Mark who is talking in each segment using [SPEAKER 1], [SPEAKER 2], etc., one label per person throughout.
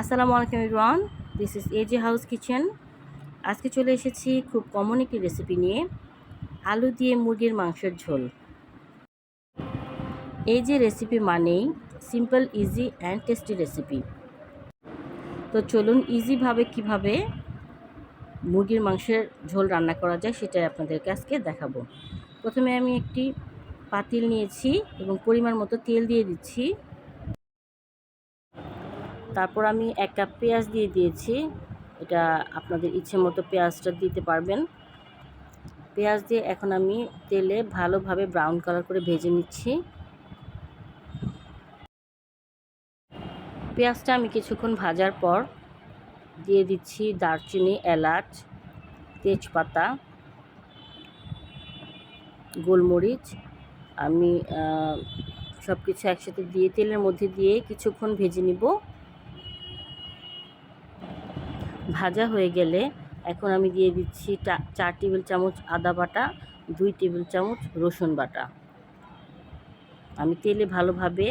[SPEAKER 1] আসসালামু আলাইকুম everyone this is AJ house kitchen আজকে চলে এসেছি খুব কমন একটি রেসিপি নিয়ে, আলু দিয়ে মুরগির মাংসের ঝোল। এই যে রেসিপি মানেই simple easy and tasty recipe তো চলুন ইজিভাবে কীভাবে মুরগির মাংসের ঝোল রান্না করা যায় সেটাই আপনাদেরকে আজকে দেখাবো। প্রথমে আমি একটি পাতিল নিয়েছি এবং পরিমাণ মতো তেল দিয়ে দিচ্ছি। তারপর আমি এক কাপ পেঁয়াজ দিয়ে দিয়েছি। এটা আপনাদের ইচ্ছে মতো পেঁয়াজটা দিতে পারবেন। পেঁয়াজ দিয়ে এখন আমি তেলে ভালোভাবে ব্রাউন কালার করে ভেজে নিচ্ছি। পেঁয়াজটা আমি কিছুক্ষণ ভাজার পর দিয়ে দিচ্ছি দারচিনি, এলাচ, তেজপাতা, গোলমরিচ। আমি সব কিছু একসাথে দিয়ে তেলের মধ্যে দিয়ে কিছুক্ষণ ভেজে নিব। ভাজা হয়ে গেলে এখন আমি দিয়ে দিচ্ছি চার টেবিল চামচ আদা বাটা, দুই টেবিল চামচ রসুন বাটা। আমি তেলে ভালোভাবে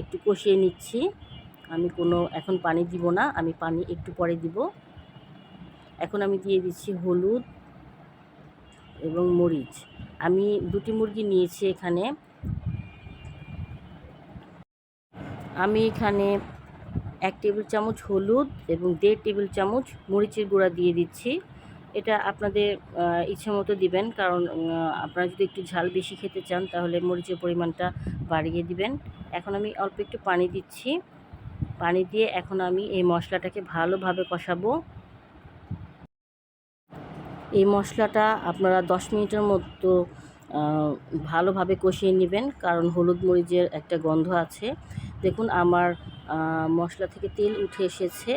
[SPEAKER 1] একটু কষিয়ে নিচ্ছি। আমি কোনো, এখন পানি দিব না, আমি পানি একটু পরে দিব। এখন আমি দিয়ে দিচ্ছি হলুদ এবং মরিচ। আমি দুটি মুরগি নিয়েছি এখানে। আমি এখানে এক টেবিল চামচ হলুদ এবং দেড় টেবিল চামচ মরিচের গুঁড়া দিয়ে দিচ্ছি। এটা আপনাদের ইচ্ছে মতো দিবেন, কারণ আপনারা যদি একটু ঝাল বেশি খেতে চান, তাহলে মরিচের পরিমাণটা বাড়িয়ে দিবেন। এখন আমি অল্প একটু পানি দিচ্ছি। পানি দিয়ে এখন আমি এই মশলাটাকে ভালোভাবে কষাবো। এই মশলাটা আপনারা দশ মিনিটের মতো ভালোভাবে কষিয়ে নেবেন, কারণ হলুদ মরিচের একটা গন্ধ আছে। দেখুন, আমার মশলা থেকে তেল উঠে এসেছে।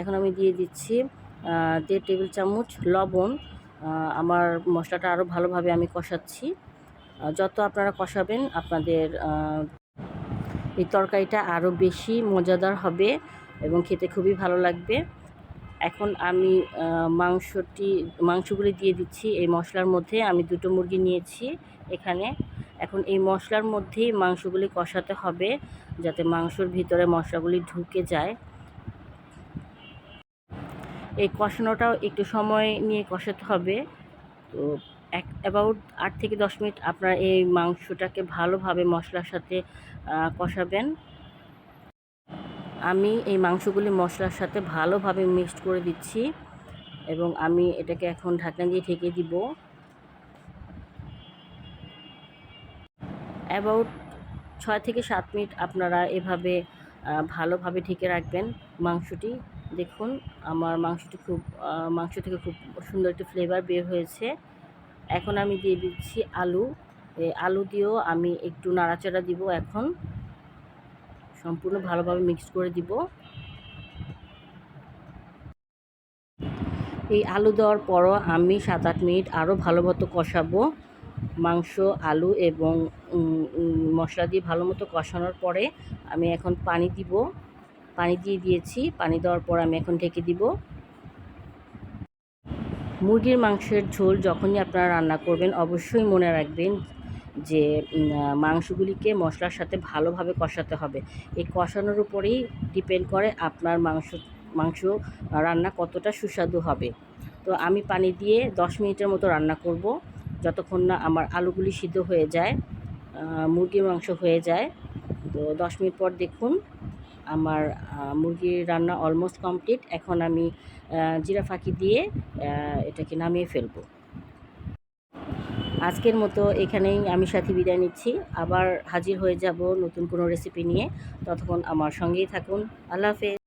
[SPEAKER 1] এখন আমি দিয়ে দিচ্ছি দেড় টেবিল চামচ লবণ। আমার মশলাটা আরও ভালোভাবে আমি কষাচ্ছি। যত আপনারা কষাবেন, আপনাদের এই তরকারিটা আরও বেশি মজাদার হবে এবং খেতে খুবই ভালো লাগবে। এখন আমি মাংসটি, মাংসগুলি দিয়ে দিচ্ছি। এই মশলার মধ্যে আমি দুটো মুরগি নিয়েছি এখানে। এখন এই মশলার মধ্যেই মাংসগুলি কষাতে হবে যাতে মাংসর ভিতরে মশলাগুলি ঢুকে যায়। এই কষানোটাও একটু সময় নিয়ে কষাতে হবে। তো এক অ্যাবাউট আট থেকে দশ মিনিট আপনারা এই মাংসটাকে ভালোভাবে মশলার সাথে কষাবেন। আমি এই মাংসগুলি মশলার সাথে ভালোভাবে মিক্সড করে দিচ্ছি এবং আমি এটাকে এখন ঢাকনা দিয়ে ঢেকে দিব। অ্যাবাউট ছয় থেকে সাত মিনিট আপনারা এভাবে ভালোভাবে ঢেকে রাখবেন মাংসটি। দেখুন, আমার মাংসটি খুব মাংস থেকে খুব সুন্দর একটি ফ্লেভার বের হয়েছে। এখন আমি দিয়ে দিচ্ছি আলু। আলু দিয়েও আমি একটু নাড়াচাড়া দিব এখন। সম্পূর্ণ ভালোভাবে মিক্স করে দিব। এই আলু দেওয়ার পরও আমি সাত আট মিনিট আরও ভালো মতো কষাবো। মাংস, আলু এবং মশলা দিয়ে ভালো মতো কষানোর পরে আমি এখন পানি দিব। পানি দিয়ে দিয়েছি। পানি দেওয়ার পর আমি এখন ঢেকে দিব। মুরগির মাংসের ঝোল যখনই আপনারা রান্না করবেন, অবশ্যই মনে রাখবেন যে মাংসগুলিকে মশলার সাথে ভালোভাবে কষাতে হবে। এই কষানোর উপরেই ডিপেন্ড করে আপনার মাংস মাংস রান্না কতটা সুস্বাদু হবে। তো আমি পানি দিয়ে দশ মিনিটের মতো রান্না করব। যতক্ষণ না আমার আলুগুলি সিদ্ধ হয়ে যায় মুরগির মাংস হয়ে যায়, তো দশ মিনিট পর দেখুন আমার মুরগির রান্না অলমোস্ট কমপ্লিট এখন আমি জিরা ফাঁকি দিয়ে এটাকে নামিয়ে ফেলব। আজকের মতো এখানেই আমি সাথে বিদায় নিচ্ছি। আবার হাজির হয়ে যাব নতুন কোনো রেসিপি নিয়ে। ততক্ষণ আমার সঙ্গেই থাকুন। আল্লাহ হাফেজ।